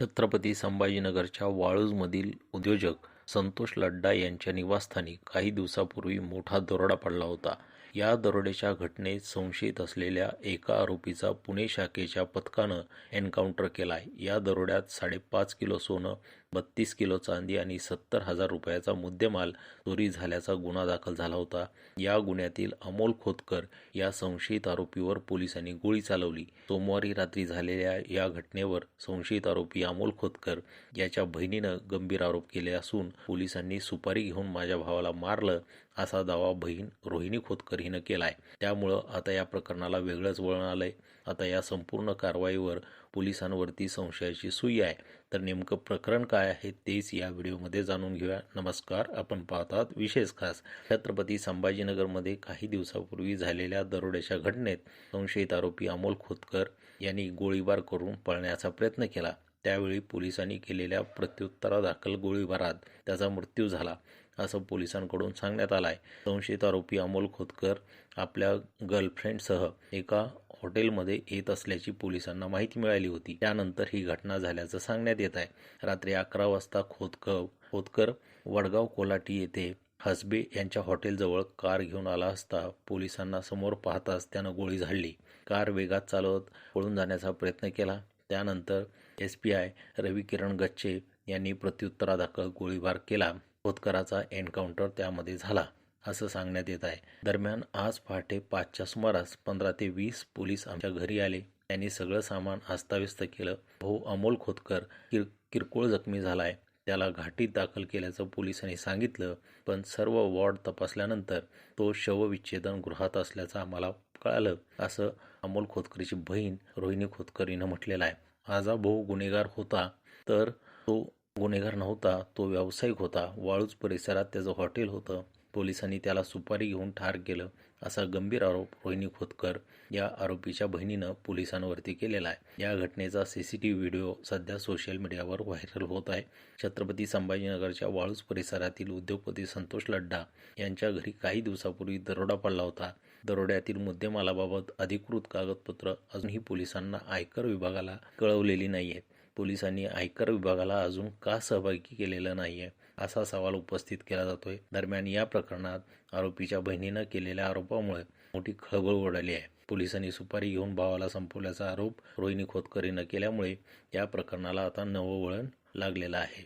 छत्रपती संभाजीनगरच्या वाळूजमधील उद्योजक संतोष लड्डा यांच्या निवासस्थानी काही दिवसापूर्वी मोठा दरोडा पडला होता. या दरोड्याच्या घटनेत संशयित असलेल्या एका आरोपीचा पुणे शाखेच्या पथकानं एन्काउंटर आहे या दरोड्यात साडेपाच किलो सोनं बत्तीस किलो चांदी आणि सत्तर हजार रुपयाचा मुद्देमाल चोरी झाल्याचा गुन्हा दाखल झाला होता. या गुन्ह्यातील अमोल खोतकर या संशयित आरोपीवर पोलिसांनी गोळी चालवली. सोमवारी रात्री झालेल्या या घटनेवर संशयित आरोपी अमोल खोतकर याच्या बहिणीनं गंभीर आरोप केले असून पोलिसांनी सुपारी घेऊन माझ्या भावाला मारलं असा दावा बहीण रोहिणी खोतकर हिनं केलाय. त्यामुळं आता या प्रकरणाला वेगळंच वळण आलंय. आता या संपूर्ण कारवाईवर पोलिसांवरती संशयाची सुई आहे. तर नेमकं प्रकरण काय आहे तेच या व्हिडिओमध्ये जाणून घेऊया. नमस्कार आपण पाहतात विशेष खास. छत्रपती संभाजीनगरमध्ये काही दिवसापूर्वी झालेल्या दरोड्याच्या घटनेत संशयित आरोपी अमोल खोतकर यांनी गोळीबार करून पळण्याचा प्रयत्न केला. त्यावेळी पोलिसांनी केलेल्या प्रत्युत्तरादाखल गोळीबारात त्याचा मृत्यू झाला असं पोलिसांकडून सांगण्यात आलं आहे संशयित आरोपी अमोल खोतकर आपल्या गर्लफ्रेंडसह एका हॉटेलमध्ये येत असल्याची पोलिसांना माहिती मिळाली होती. त्यानंतर ही घटना झाल्याचं सांगण्यात येत आहे. रात्री अकरा वाजता खोतकर खोतकर वडगाव कोलाटी येथे हसबे यांच्या हॉटेलजवळ कार घेऊन आला असता पोलिसांना समोर पाहताच त्यानं गोळी झाडली. कार वेगात चालवत पळून जाण्याचा प्रयत्न केला. त्यानंतर S P I Ravi Kiran Gacche यांनी प्रत्युत्तरादाखल गोळीबार केला. खोतकराचा एन्काउंटर त्यामध्ये झाला असं सांगण्यात येत आहे. दरम्यान आज पहाटे पाचच्या सुमारास पंधरा ते वीस पोलीस आमच्या घरी आले. त्यांनी सगळं सामान अस्ताव्यस्त केलं. भाऊ अमोल खोतकर किर किरकोळ जखमी झालाय. त्याला घाटीत दाखल केल्याचं पोलिसांनी सांगितलं पण सर्व वॉर्ड तपासल्यानंतर तो शवविच्छेदन गृहात असल्याचं आम्हाला कळालं. असं अमोल खोतकरची बहीण रोहिणी खोतकर हिनं म्हटलेलं आहे. माझा भाऊ गुन्हेगार होता तर तो गुन्हेगार नव्हता तो व्यावसायिक होता. वाळूज परिसरात त्याचं हॉटेल होतं. पोलिसांनी त्याला सुपारी घेऊन ठार केलं. असा गंभीर आरोप रोहिणी खोतकर या आरोपीच्या बहिणीनं पोलिसांवरती केलेला आहे. या घटनेचा सीसीटीव्ही व्हिडिओ सध्या सोशल मीडियावर व्हायरल होत आहे. छत्रपती संभाजीनगरच्या वाळूज परिसरातील उद्योगपती संतोष लड्डा यांच्या घरी काही दिवसापूर्वी दरोडा पडला होता. दरोड्यातील मुद्देमालाबाबत अधिकृत कागदपत्र अजूनही पोलिसांना आयकर विभागाला कळवलेली नाही आहेत पोलिसांनी आयकर विभागाला अजून का सहभागी केलेलं नाही आहे असा सवाल उपस्थित केला जातोय. दरम्यान या प्रकरणात आरोपीच्या बहिणीनं केलेल्या आरोपामुळे मोठी खळबळ उडाली आहे. पोलिसांनी सुपारी घेऊन भावाला संपवल्याचा आरोप रोहिणी खोतकरीनं केल्यामुळे या प्रकरणाला आता नवं वळण लागलेलं आहे.